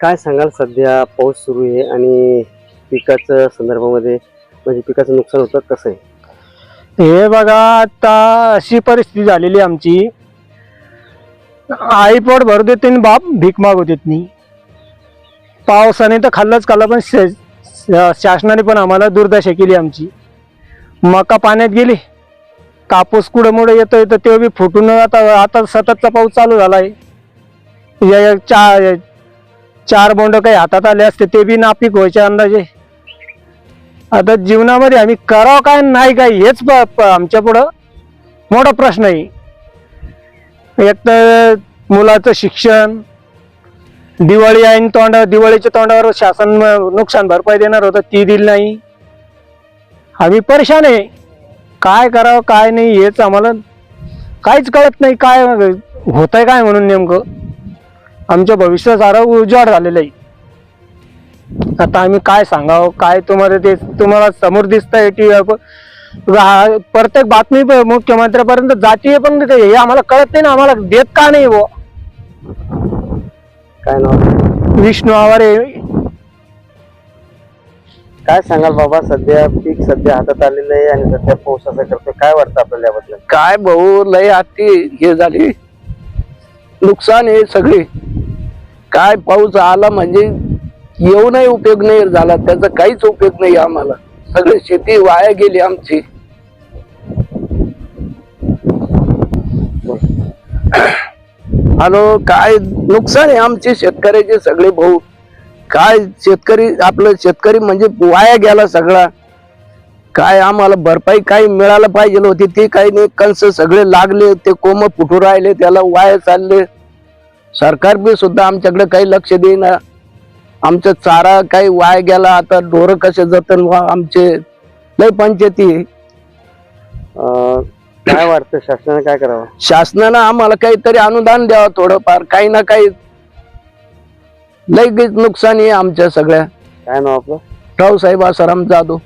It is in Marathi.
काय सांगाल सध्या पाऊस सुरू आहे आणि पिकाच्या संदर्भामध्ये म्हणजे पिकाचं नुकसान होतं कसं आहे? हे बघा आता अशी परिस्थिती झालेली आमची. आई पोट भरू देत नाही बाप भीक मागू देत नाही. पावसाने तर खाल्लंच खाल्लं पण शासनाने पण आम्हाला दुर्दशा केली आमची. मका पाण्यात गेली. कापूस कुडमुडं मुळे येतो तर ते बी फुटून आता आता सततचा पाऊस चालू झाला आहे या- चार चार बोंड काही हातात आले असते ते बी नापीक व्हायचे अंदाजे. आता जीवनामध्ये आम्ही करावं काय नाही काय हेच प- प- आमच्या पुढं मोठा प्रश्न आहे. एक तर मुलाचं शिक्षण दिवाळी आहे तोंड दिवाळीच्या तोंडावर शासन नुकसान भरपाई देणार होतं ती दिली नाही. आम्ही परेशान आहे. काय करावं काय नाही हेच आम्हाला काहीच कळत नाही काय होत आहे काय म्हणून नेमकं. आमच्या भविष्य सारं उजाड झालेलं आहे. आता आम्ही काय सांगावं काय तुम्हाला ते तुम्हाला समोर दिसतंय टी प्रत्येक बातमी मुख्यमंत्र्यापर्यंत जातीय पण ते- हे आम्हाला कळत नाही ना आम्हाला देत का नाही वो? काय नाव? विष्णू आवारे. काय सांगाल बाबा सध्या पीक सध्या हातात आलेलं आहे आणि सध्या पावसाचं करतो काय वाटतं आपल्याला याबद्दल? काय भाऊ लय आती हे झाली. नुकसान आहे सगळे. काय पाऊस आला म्हणजे येऊनही उपयोग नाही झाला. त्याचा काहीच उपयोग नाही आम्हाला. सगळी शेती वाया गेली आमची. हॅलो काय नुकसान आहे आमचे शेतकऱ्याचे सगळे भाऊ? काय शेतकरी आपलं शेतकरी म्हणजे वाया गेला सगळा. काय आम्हाला भरपाई काही मिळायला पाहिजे होती ते काही नाही. कंस सगळे लागले ते कोम फुटू राहिले त्याला वाया चालले. सरकार बी सुद्धा आमच्याकडे काही लक्ष देईना. आमचा चारा काही वाया गेला आता ढोरं कसे जतन व्हा आमचे? लय पंचायती काय वाटतं? शासनाने काय करावं? शासनानं आम्हाला काहीतरी अनुदान द्यावं थोडंफार. काही ना काही लय नुकसान आहे आमच्या सगळ्या. काय नाव आपलं? रावसाहेब आसाराम जाधव.